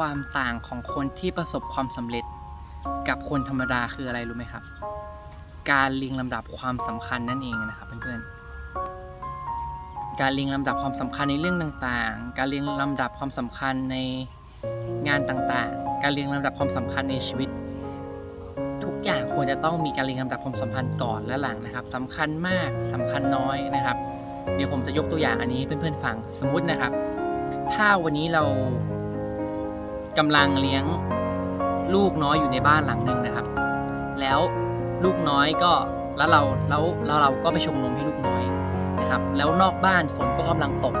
ความต่างของคนที่ประสบความสำเร็จ กับคนธรรมดาคืออะไรรู้ไหมครับ การเรียงลำดับความสำคัญนั่นเองนะครับเพื่อนๆ การเรียงลำดับความสำคัญในเรื่องต่างๆ การเรียงลำดับความสำคัญในงานต่างๆ การเรียงลำดับความสำคัญในชีวิต ทุกอย่างควรจะต้องมีการเรียงลำดับความสัมพันธ์ก่อนและหลังนะครับสำคัญมากสำคัญน้อยนะครับ เดี๋ยวผมจะยกตัวอย่างอันนี้เพื่อนๆฟังสมมุตินะครับ ถ้าวันนี้เรา กำลังเลี้ยงลูกน้อยอยู่ในบ้านหลังหนึ่งนะครับ แล้วลูกน้อยก็แล้วเราแล้วแล้วเราก็ไปชงนมให้ลูกน้อยนะครับ แล้วนอกบ้านฝนก็กำลังตก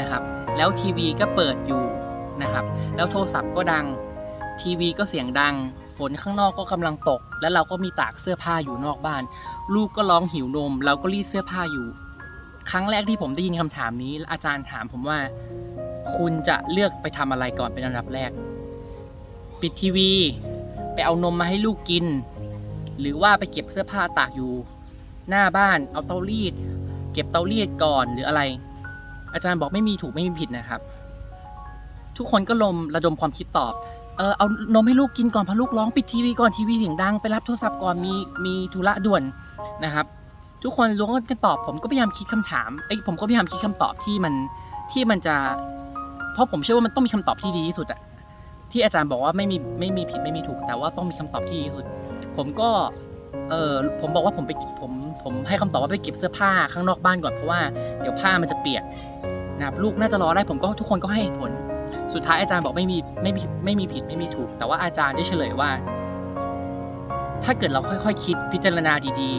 นะครับ แล้วทีวีก็เปิดอยู่นะครับ แล้วโทรศัพท์ก็ดัง ทีวีก็เสียงดัง ฝนข้างนอกก็กำลังตก แล้วเราก็มีตากเสื้อผ้าอยู่นอกบ้าน ลูกก็ร้องหิวนม เราก็รีดเสื้อผ้าอยู่ ครั้งแรกที่ผมได้ยินคำถามนี้ อาจารย์ถามผมว่า คุณจะเลือกไปทำอะไรก่อนเป็นอันดับแรก ปิดทีวี ไปเอานมมาให้ลูกกิน หรือว่าไปเก็บเสื้อผ้าตากอยู่ หน้าบ้านเอาเตารีด เก็บเตารีดก่อนหรืออะไร อาจารย์บอกไม่มีถูกไม่มีผิดนะครับ ทุกคนก็ลมระดมความคิดตอบเออเอานมให้ลูกกินก่อนเพราะลูกร้องปิดทีวีก่อนทีวีเสียงดังไปรับโทรศัพท์ก่อนมีมีธุระด่วนนะครับ ทุกคนล้วงกันตอบผมก็พยายามคิดคำถามเอ้ผมก็พยายามคิดคำตอบที่มันที่มันจะ เพราะผมเชื่อว่ามันต้องมีคำตอบที่ดีที่สุดอะที่อาจารย์บอกว่าไม่มีไม่มีผิดไม่มีถูก แต่ว่าต้องมีคำตอบที่ดีที่สุด ผมก็เออผมบอกว่าผมไปผมผมให้คำตอบว่าไปเก็บเสื้อผ้าข้างนอกบ้านก่อนเพราะว่าเดี๋ยวผ้ามันจะเปียกนะครับลูกน่าจะรอได้ผมก็ทุกคนก็ให้ผล สุดท้ายอาจารย์บอกไม่มีไม่มีไม่มีผิดไม่มีถูก แต่ว่าอาจารย์ได้เฉลยว่า ถ้าเกิดเราค่อยๆคคิดพิจารณาดี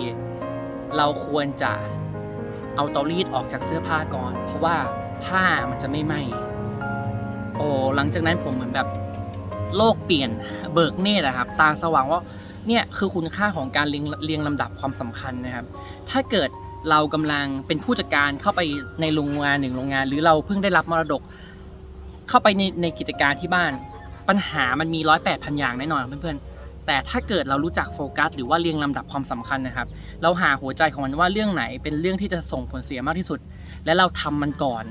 ๆ เราควรจะเอาเตารีดออกจากเสื้อผ้าก่อน เพราะว่าผ้ามันจะไม่ไหม้ โอ้หลังจากนั้นผมเหมือนแบบโลกเปลี่ยนเบิกเนตรอะครับ ตาสว่างว่าเนี่ยคือคุณค่าของการเรียงเรียงลำดับความสำคัญนะครับ ถ้าเกิดเรากำลังเป็นผู้จัดการเข้าไปในโรงงานหนึ่งโรงงาน หรือเราเพิ่งได้รับมรดก เข้าไปในในกิจการที่บ้าน ปัญหามันมีร้อยแปดพันอย่างแน่นอนเพื่อนๆแต่ถ้าเกิดเรารู้จักโฟกัส หรือว่าเรียงลำดับความสำคัญนะครับ เราหาหัวใจของมันว่าเรื่องไหนเป็นเรื่องที่จะส่งผลเสียมากที่สุด และเราทำมันก่อน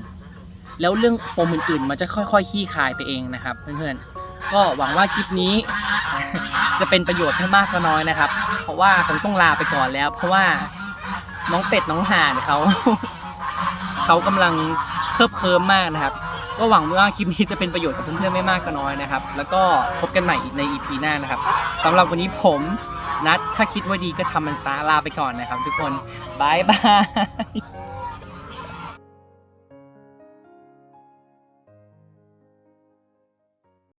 แล้วเรื่องปมอื่นๆ มันจะค่อยๆขี้คายไปเองนะครับ เพื่อนๆ ก็หวังว่าคลิปนี้ จะเป็นประโยชน์ไม่มากก็น้อยนะครับ เพราะว่าผมต้องลาไปก่อนแล้ว เพราะว่าน้องเป็ดน้องห่านเขา เขากำลังเคิบเคิมมากนะครับ ก็หวังว่าคลิปนี้จะเป็นประโยชน์กับเพื่อนๆไม่มากก็น้อยนะครับ แล้วก็พบกันใหม่ใน EP หน้านะครับสำหรับวันนี้ผมนัดถ้าคิดว่าดีก็ทำมันซะลาไปก่อนนะครับ ทุกคนบายบาย